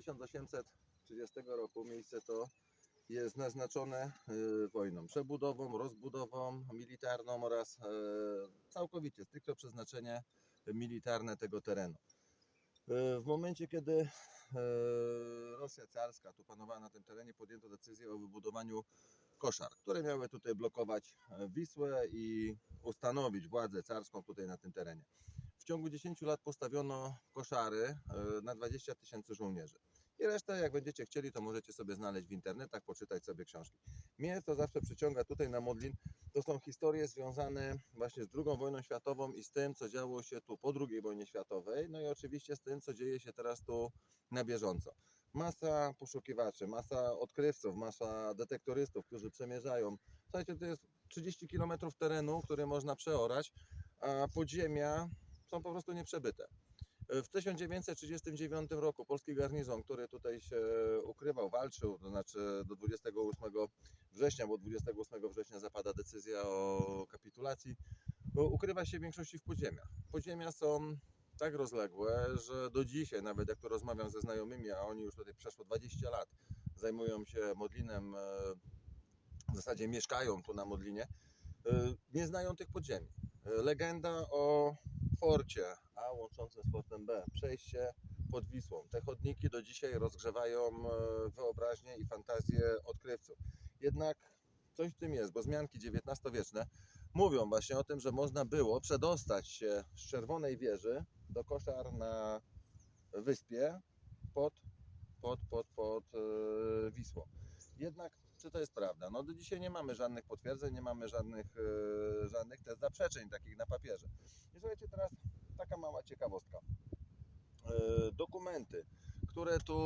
1830 roku miejsce to jest naznaczone y, wojną, przebudową, rozbudową militarną oraz e, całkowicie stricte przeznaczenie militarne tego terenu. E, W momencie, kiedy e, Rosja carska tu panowała na tym terenie, podjęto decyzję o wybudowaniu koszar, które miały tutaj blokować e, Wisłę i ustanowić władzę carską tutaj na tym terenie. W ciągu 10 lat postawiono koszary e, na 20 tysięcy żołnierzy. I resztę, jak będziecie chcieli, to możecie sobie znaleźć w internetach, poczytać sobie książki. Mnie to zawsze przyciąga tutaj na Modlin. To są historie związane właśnie z II wojną światową i z tym, co działo się tu po II wojnie światowej, no i oczywiście z tym, co dzieje się teraz tu na bieżąco. Masa poszukiwaczy, masa odkrywców, masa detektorystów, którzy przemierzają. Słuchajcie, to jest 30 km terenu, który można przeorać, a podziemia są po prostu nieprzebyte. W 1939 roku polski garnizon, który tutaj się ukrywał, walczył, to znaczy do 28 września, bo 28 września zapada decyzja o kapitulacji, ukrywa się w większości w podziemiach. Podziemia są tak rozległe, że do dzisiaj, nawet jak tu rozmawiam ze znajomymi, a oni już tutaj przeszło 20 lat zajmują się modlinem, e, w zasadzie mieszkają tu na Modlinie, e, nie znają tych podziemi. E, Legenda o forcie A łączącym z fortem B, przejście pod Wisłą. Te chodniki do dzisiaj rozgrzewają e, wyobraźnię i fantazję odkrywców. Jednak coś w tym jest, bo zmianki XIX-wieczne mówią właśnie o tym, że można było przedostać się z Czerwonej Wieży do koszar na wyspie pod, pod, pod, pod e, Wisłą. Jednak czy to jest prawda? No do dzisiaj nie mamy żadnych potwierdzeń, nie mamy żadnych, e, żadnych też zaprzeczeń takich na papierze. I słuchajcie, teraz taka mała ciekawostka. E, dokumenty, które tu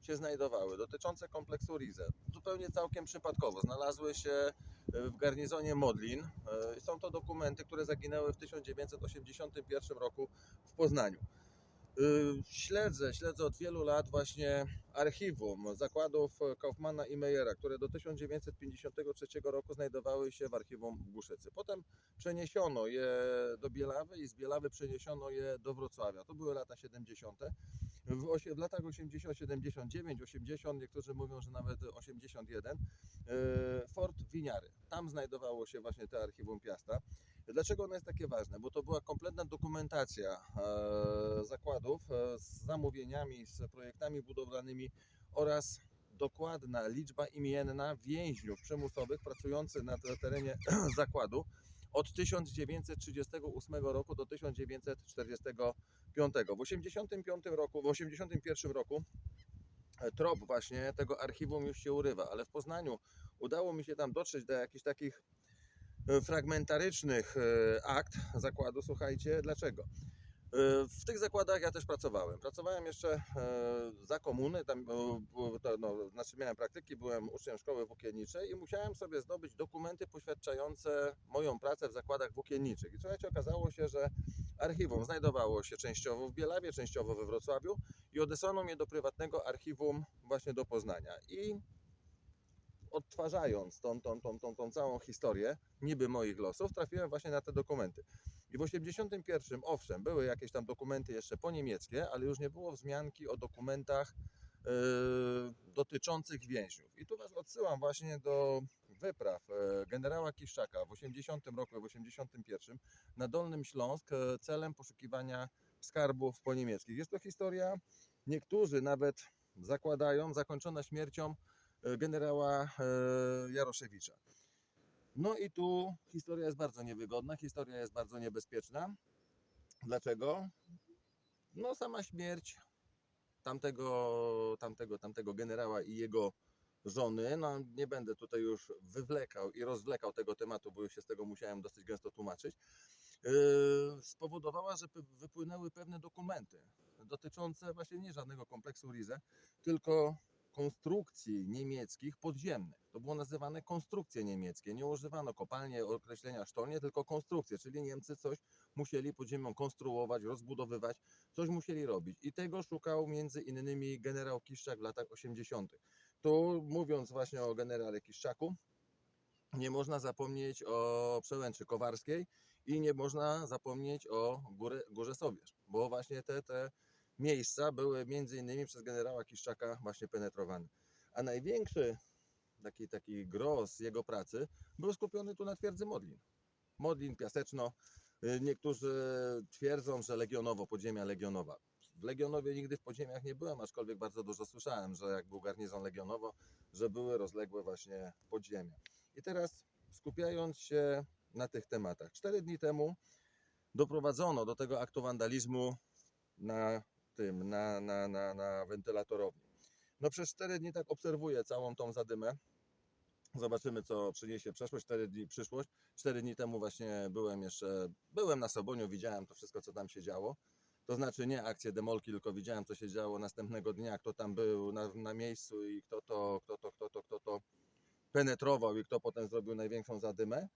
się znajdowały, dotyczące kompleksu Rize, zupełnie całkiem przypadkowo znalazły się e, w garnizonie Modlin. Są to dokumenty, które zaginęły w 1981 roku w Poznaniu. Y, Śledzę, śledzę od wielu lat właśnie archiwum zakładów Kaufmana i Meyera, które do 1953 roku znajdowały się w archiwum w Głuszycy. Potem przeniesiono je do Bielawy i z Bielawy przeniesiono je do Wrocławia. To były lata 70. W, w latach 80, 79, 80, niektórzy mówią, że nawet 81, y, Fort Winiary. Tam znajdowało się właśnie to archiwum Piasta. Dlaczego ono jest takie ważne? Bo to była kompletna dokumentacja e, zakładów e, z zamówieniami, z projektami budowlanymi oraz dokładna liczba imienna więźniów przymusowych pracujących na te- terenie zakładu od 1938 roku do 1945. W 1985 roku, w 1981 roku e, trop właśnie tego archiwum już się urywa, ale w Poznaniu udało mi się tam dotrzeć do jakichś takich fragmentarycznych e, akt zakładu. Słuchajcie, dlaczego? E, W tych zakładach ja też pracowałem. Pracowałem jeszcze e, za komuny, tam, e, no, znaczy miałem praktyki, byłem uczniem szkoły włókienniczej i musiałem sobie zdobyć dokumenty poświadczające moją pracę w zakładach włókienniczych. I słuchajcie, okazało się, że archiwum znajdowało się częściowo w Bielawie, częściowo we Wrocławiu i odesłano mnie do prywatnego archiwum właśnie do Poznania. I odtwarzając tą, tą, tą, tą, tą całą historię niby moich losów, trafiłem właśnie na te dokumenty. I w 81 owszem, były jakieś tam dokumenty jeszcze po niemieckie, ale już nie było wzmianki o dokumentach yy, dotyczących więźniów. I tu Was odsyłam właśnie do wypraw e, generała Kiszczaka w 80 roku w 81 na Dolnym Śląsk e, celem poszukiwania skarbów po niemieckich. Jest to historia, niektórzy nawet zakładają, zakończona śmiercią generała e, Jaroszewicza. No i tu historia jest bardzo niewygodna, historia jest bardzo niebezpieczna. Dlaczego? No sama śmierć tamtego, tamtego, tamtego generała i jego żony, no nie będę tutaj już wywlekał i rozwlekał tego tematu, bo już się z tego musiałem dosyć gęsto tłumaczyć, yy, spowodowała, że wypłynęły pewne dokumenty dotyczące właśnie nie żadnego kompleksu Rize, tylko konstrukcji niemieckich podziemnych. To było nazywane konstrukcje niemieckie. Nie używano kopalnie określenia sztolnie, tylko konstrukcje, czyli Niemcy coś musieli pod ziemią konstruować, rozbudowywać, coś musieli robić. I tego szukał między innymi generał Kiszczak w latach 80. Tu mówiąc właśnie o generale Kiszczaku, nie można zapomnieć o przełęczy Kowarskiej i nie można zapomnieć o górę, Górze Sobierz, bo właśnie te, te miejsca były między innymi przez generała Kiszczaka właśnie penetrowane. A największy taki, taki gros jego pracy był skupiony tu na twierdzy Modlin. Modlin, Piaseczno. Y, Niektórzy twierdzą, że Legionowo, podziemia Legionowa. W Legionowie nigdy w podziemiach nie byłem, aczkolwiek bardzo dużo słyszałem, że jak był garnizon Legionowo, że były rozległe właśnie podziemia. I teraz skupiając się na tych tematach. Cztery dni temu doprowadzono do tego aktu wandalizmu na tym, na, na, na, na wentylatorowni. No przez cztery dni tak obserwuję całą tą zadymę. Zobaczymy, co przyniesie przeszłość, cztery dni przyszłość. Cztery dni temu właśnie byłem jeszcze, byłem na Soboniu, widziałem to wszystko, co tam się działo. To znaczy nie akcję demolki, tylko widziałem, co się działo następnego dnia, kto tam był na, na miejscu i kto to, kto to, kto to, kto to penetrował i kto potem zrobił największą zadymę.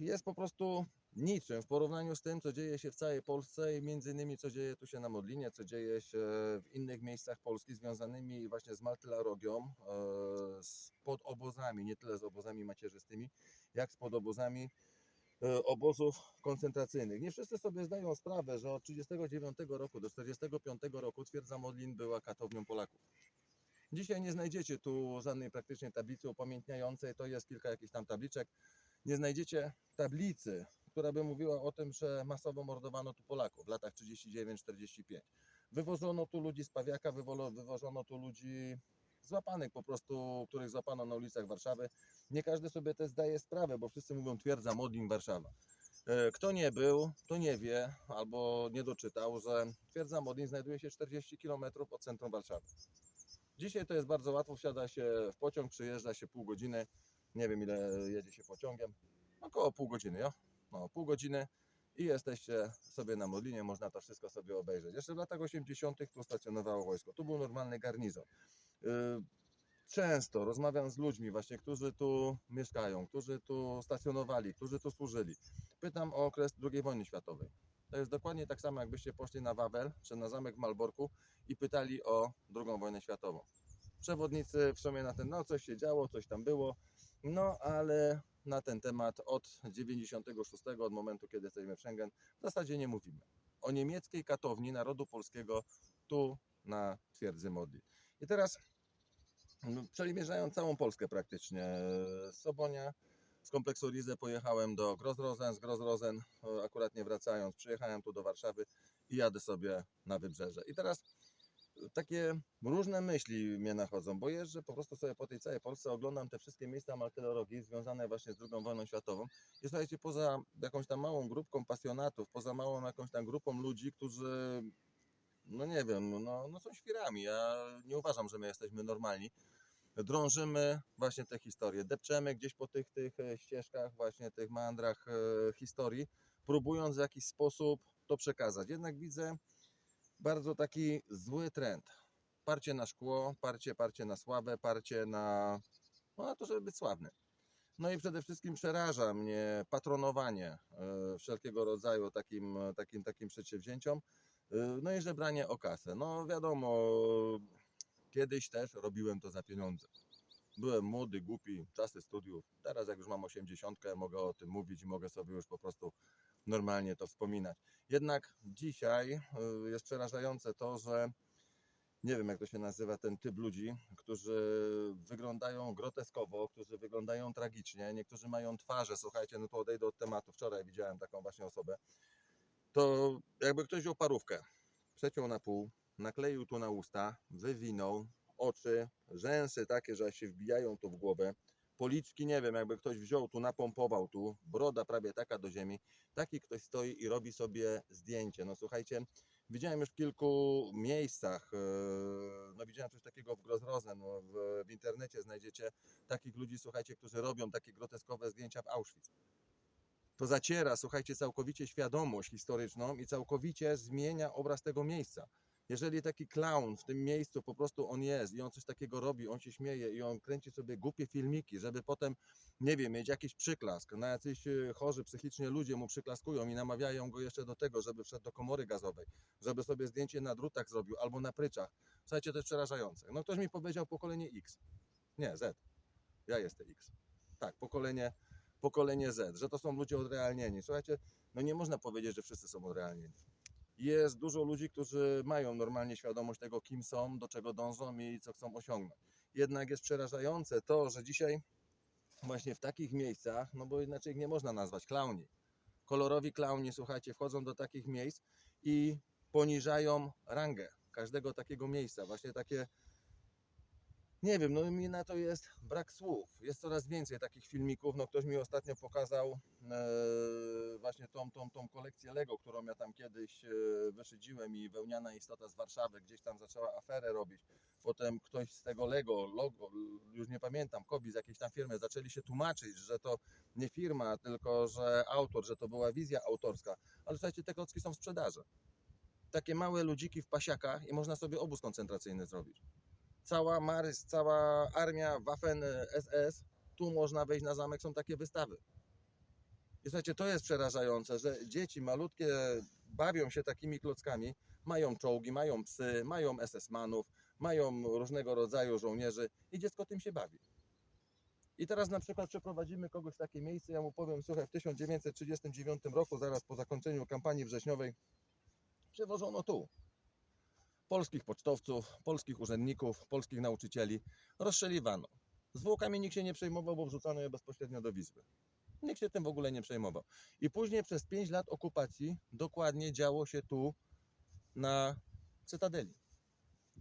Jest po prostu niczym w porównaniu z tym, co dzieje się w całej Polsce i między innymi co dzieje tu się na Modlinie, co dzieje się w innych miejscach Polski związanymi właśnie z Maltylarogią, e, z podobozami, nie tyle z obozami macierzystymi, jak z podobozami e, obozów koncentracyjnych. Nie wszyscy sobie zdają sprawę, że od 1939 roku do 1945 roku twierdza Modlin była katownią Polaków. Dzisiaj nie znajdziecie tu żadnej praktycznie tablicy upamiętniającej, to jest kilka jakichś tam tabliczek. Nie znajdziecie tablicy, która by mówiła o tym, że masowo mordowano tu Polaków w latach 39-45. Wywożono tu ludzi z Pawiaka, wywożono tu ludzi złapanych po prostu, których złapano na ulicach Warszawy. Nie każdy sobie też zdaje sprawę, bo wszyscy mówią twierdza Modlin Warszawa. E, Kto nie był, to nie wie albo nie doczytał, że twierdza Modlin znajduje się 40 km od centrum Warszawy. Dzisiaj to jest bardzo łatwo, wsiada się w pociąg, przyjeżdża się pół godziny, nie wiem ile jedzie się pociągiem, około pół godziny, jo? No, pół godziny i jesteście sobie na Modlinie, można to wszystko sobie obejrzeć. Jeszcze w latach 80. tu stacjonowało wojsko, tu był normalny garnizon. Yy, Często rozmawiam z ludźmi właśnie, którzy tu mieszkają, którzy tu stacjonowali, którzy tu służyli. Pytam o okres II wojny światowej. To jest dokładnie tak samo, jakbyście poszli na Wawel czy na zamek w Malborku i pytali o II wojnę światową. Przewodnicy w sumie na ten, no coś się działo, coś tam było, no ale na ten temat od 96, od momentu kiedy jesteśmy w Schengen, w zasadzie nie mówimy. O niemieckiej katowni narodu polskiego tu na twierdzy Modli. I teraz no, przemierzając całą Polskę praktycznie, z Sobonia, z kompleksu Rize pojechałem do Grozrozen, z Grozrozen e, akurat nie wracając, przyjechałem tu do Warszawy i jadę sobie na wybrzeże. I teraz takie różne myśli mnie nachodzą, bo jeżdżę po prostu sobie po tej całej Polsce, oglądam te wszystkie miejsca martyrologii związane właśnie z II wojną światową i słuchajcie, poza jakąś tam małą grupką pasjonatów, poza małą jakąś tam grupą ludzi, którzy no nie wiem, no, no są świrami. Ja nie uważam, że my jesteśmy normalni. Drążymy właśnie te historie, depczemy gdzieś po tych, tych e, ścieżkach, właśnie tych meandrach e, historii, próbując w jakiś sposób to przekazać. Jednak widzę bardzo taki zły trend. Parcie na szkło, parcie, parcie na sławę, parcie na, no, na to, żeby być sławny. No i przede wszystkim przeraża mnie patronowanie e, wszelkiego rodzaju takim, takim, takim przedsięwzięciom. E, No i żebranie o kasę. No wiadomo, kiedyś też robiłem to za pieniądze. Byłem młody, głupi, czasy studiów. Teraz jak już mam 80, mogę o tym mówić i mogę sobie już po prostu normalnie to wspominać. Jednak dzisiaj y, jest przerażające to, że nie wiem jak to się nazywa ten typ ludzi, którzy wyglądają groteskowo, którzy wyglądają tragicznie, niektórzy mają twarze, słuchajcie, no to odejdę od tematu. Wczoraj widziałem taką właśnie osobę. To jakby ktoś wziął parówkę, przeciął na pół, nakleił tu na usta, wywinął oczy, rzęsy takie, że się wbijają tu w głowę, policzki, nie wiem, jakby ktoś wziął tu, napompował tu, broda prawie taka do ziemi, taki ktoś stoi i robi sobie zdjęcie. No słuchajcie, widziałem już w kilku miejscach, e, no widziałem coś takiego w Grozrozen, no, w, w internecie znajdziecie takich ludzi, słuchajcie, którzy robią takie groteskowe zdjęcia w Auschwitz to zaciera, słuchajcie, całkowicie świadomość historyczną i całkowicie zmienia obraz tego miejsca. Jeżeli taki clown w tym miejscu po prostu on jest i on coś takiego robi, on się śmieje i on kręci sobie głupie filmiki, żeby potem, nie wiem, mieć jakiś przyklask, na jacyś e, chorzy psychicznie ludzie mu przyklaskują i namawiają go jeszcze do tego, żeby wszedł do komory gazowej, żeby sobie zdjęcie na drutach zrobił albo na pryczach. Słuchajcie, to jest przerażające. No ktoś mi powiedział pokolenie X. Nie, Z. Ja jestem X. Tak, pokolenie pokolenie Z, że to są ludzie odrealnieni. Słuchajcie, no nie można powiedzieć, że wszyscy są odrealnieni. Jest dużo ludzi, którzy mają normalnie świadomość tego, kim są, do czego dążą i co chcą osiągnąć. Jednak jest przerażające to, że dzisiaj właśnie w takich miejscach, no bo inaczej ich nie można nazwać klauni. Kolorowi klauni, słuchajcie, wchodzą do takich miejsc i poniżają rangę każdego takiego miejsca. Właśnie takie, nie wiem, no mi na to jest brak słów. Jest coraz więcej takich filmików. No ktoś mi ostatnio pokazał e, właśnie tą, tą, tą kolekcję Lego, którą ja tam kiedyś e, wyszydziłem i wełniana istota z Warszawy gdzieś tam zaczęła aferę robić. Potem ktoś z tego Lego, logo, już nie pamiętam, Kobi z jakiejś tam firmy, zaczęli się tłumaczyć, że to nie firma, tylko że autor, że to była wizja autorska. Ale słuchajcie, te klocki są w sprzedaży. Takie małe ludziki w pasiakach i można sobie obóz koncentracyjny zrobić. Cała Marys, cała armia Waffen SS, tu można wejść na zamek, są takie wystawy. I słuchajcie, to jest przerażające, że dzieci malutkie bawią się takimi klockami, mają czołgi, mają psy, mają SS-manów, mają różnego rodzaju żołnierzy i dziecko tym się bawi. I teraz na przykład przeprowadzimy kogoś w takie miejsce, ja mu powiem, słuchaj, w 1939 roku, zaraz po zakończeniu kampanii wrześniowej, przewożono tu polskich pocztowców, polskich urzędników, polskich nauczycieli, rozstrzeliwano. Zwłokami nikt się nie przejmował, bo wrzucano je bezpośrednio do Wisły. Nikt się tym w ogóle nie przejmował. I później przez 5 lat okupacji dokładnie działo się tu na Cytadeli.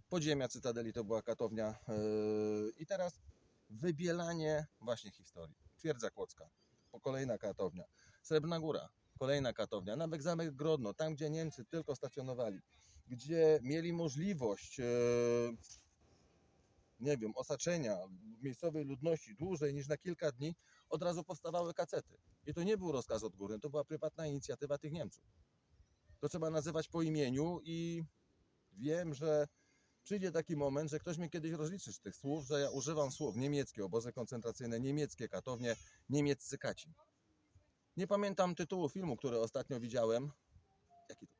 Podziemia Cytadeli to była katownia. Yy, I teraz wybielanie właśnie historii. Twierdza Kłodzka, kolejna katownia. Srebrna Góra, kolejna katownia. Nawet zamek Grodno, tam gdzie Niemcy tylko stacjonowali, gdzie mieli możliwość, e, nie wiem, osaczenia miejscowej ludności dłużej niż na kilka dni, od razu powstawały kacety. I to nie był rozkaz odgórny, to była prywatna inicjatywa tych Niemców. To trzeba nazywać po imieniu i wiem, że przyjdzie taki moment, że ktoś mnie kiedyś rozliczy z tych słów, że ja używam słów niemieckie, obozy koncentracyjne, niemieckie katownie, niemieccy kaci. Nie pamiętam tytułu filmu, który ostatnio widziałem. Jaki to?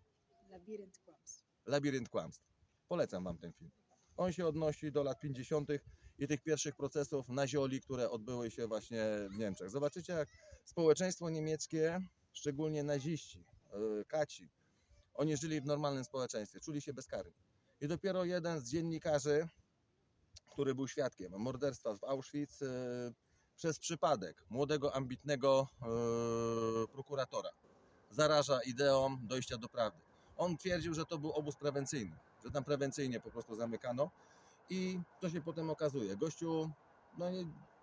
Labirynt. Labirynt kłamstw. Polecam Wam ten film. On się odnosi do lat 50. i tych pierwszych procesów na zioli, które odbyły się właśnie w Niemczech. Zobaczycie, jak społeczeństwo niemieckie, szczególnie naziści, yy, kaci, oni żyli w normalnym społeczeństwie, czuli się bezkarni. I dopiero jeden z dziennikarzy, który był świadkiem morderstwa w Auschwitz, yy, przez przypadek młodego, ambitnego yy, prokuratora zaraża ideą dojścia do prawdy. On twierdził, że to był obóz prewencyjny, że tam prewencyjnie po prostu zamykano i to się potem okazuje. Gościu no,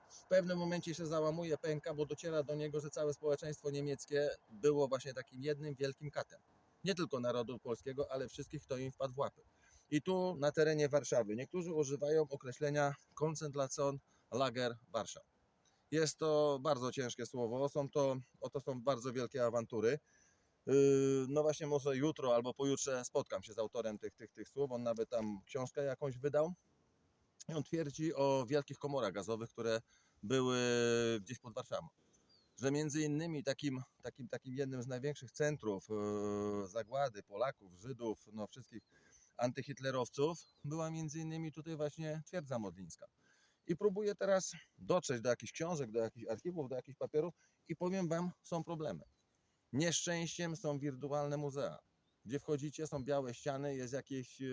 w pewnym momencie się załamuje, pęka, bo dociera do niego, że całe społeczeństwo niemieckie było właśnie takim jednym wielkim katem. Nie tylko narodu polskiego, ale wszystkich, kto im wpadł w łapy. I tu na terenie Warszawy niektórzy używają określenia Konzentracjon Lager Warszaw. Jest to bardzo ciężkie słowo, są to, oto są bardzo wielkie awantury. Yy, No właśnie może jutro albo pojutrze spotkam się z autorem tych, tych, tych słów, on nawet tam książkę jakąś wydał. I on twierdzi o wielkich komorach gazowych, które były gdzieś pod Warszawą. Że między innymi takim, takim, takim jednym z największych centrów yy, zagłady Polaków, Żydów, no wszystkich antyhitlerowców była między innymi tutaj właśnie twierdza modlińska. I próbuję teraz dotrzeć do jakichś książek, do jakichś archiwów, do jakichś papierów i powiem Wam, są problemy. Nieszczęściem są wirtualne muzea, gdzie wchodzicie, są białe ściany, jest jakieś e,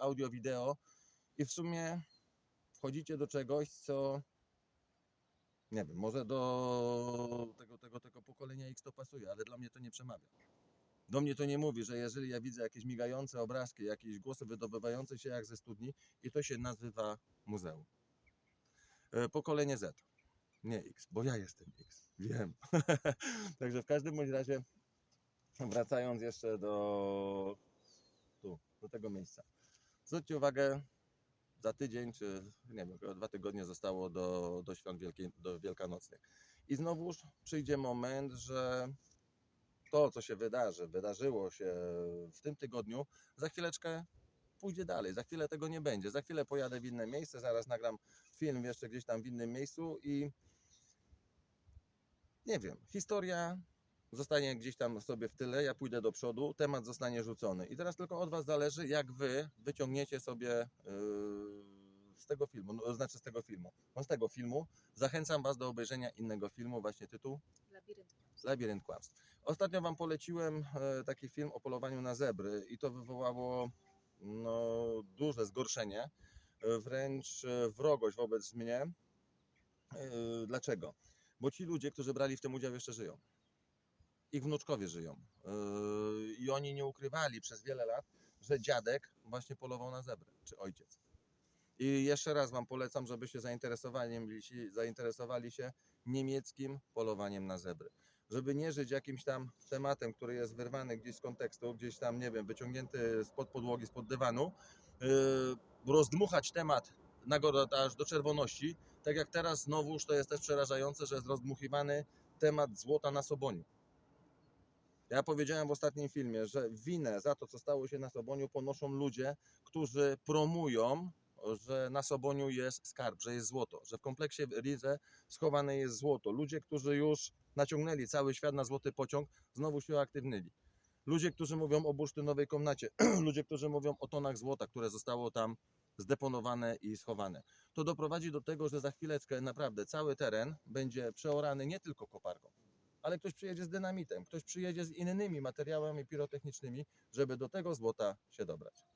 audio, wideo i w sumie wchodzicie do czegoś, co nie wiem, może do tego, tego, tego pokolenia X to pasuje, ale dla mnie to nie przemawia. Do mnie to nie mówi, że jeżeli ja widzę jakieś migające obrazki, jakieś głosy wydobywające się jak ze studni i to się nazywa muzeum. E, Pokolenie Z, nie X, bo ja jestem X, wiem. Także w każdym bądź razie, wracając jeszcze do tu, do tego miejsca. Zwróćcie uwagę, za tydzień, czy nie wiem, dwa tygodnie zostało do, do świąt Wielkiej, do Wielkanocnych. I znowuż przyjdzie moment, że to, co się wydarzy, wydarzyło się w tym tygodniu, za chwileczkę pójdzie dalej. Za chwilę tego nie będzie. Za chwilę pojadę w inne miejsce, zaraz nagram film jeszcze gdzieś tam w innym miejscu i nie wiem, historia zostanie gdzieś tam sobie w tyle, ja pójdę do przodu, temat zostanie rzucony. I teraz tylko od Was zależy, jak Wy wyciągniecie sobie yy, z tego filmu, no, znaczy z tego filmu, no z tego filmu. Zachęcam Was do obejrzenia innego filmu, właśnie tytuł Labirynt kłamstw. Labirynt Kłamstw. Ostatnio Wam poleciłem e, taki film o polowaniu na zebry i to wywołało no, duże zgorszenie, e, wręcz e, wrogość wobec mnie. Dlaczego? Bo ci ludzie, którzy brali w tym udział, jeszcze żyją. Ich wnuczkowie żyją. E, I oni nie ukrywali przez wiele lat, że dziadek właśnie polował na zebry, czy ojciec. I jeszcze raz Wam polecam, żeby się zainteresowali, zainteresowali się niemieckim polowaniem na zebry. Żeby nie żyć jakimś tam tematem, który jest wyrwany gdzieś z kontekstu, gdzieś tam, nie wiem, wyciągnięty spod podłogi, spod dywanu, yy, rozdmuchać temat na górę aż do czerwoności, tak jak teraz znowuż to jest też przerażające, że jest rozdmuchiwany temat złota na Soboniu. Ja powiedziałem w ostatnim filmie, że winę za to, co stało się na Soboniu, ponoszą ludzie, którzy promują, że na Soboniu jest skarb, że jest złoto, że w kompleksie Rize schowane jest złoto. Ludzie, którzy już naciągnęli cały świat na złoty pociąg, znowu się uaktywnili. Ludzie, którzy mówią o bursztynowej komnacie, ludzie, którzy mówią o tonach złota, które zostało tam zdeponowane i schowane. To doprowadzi do tego, że za chwileczkę naprawdę cały teren będzie przeorany nie tylko koparką, ale ktoś przyjedzie z dynamitem, ktoś przyjedzie z innymi materiałami pirotechnicznymi, żeby do tego złota się dobrać.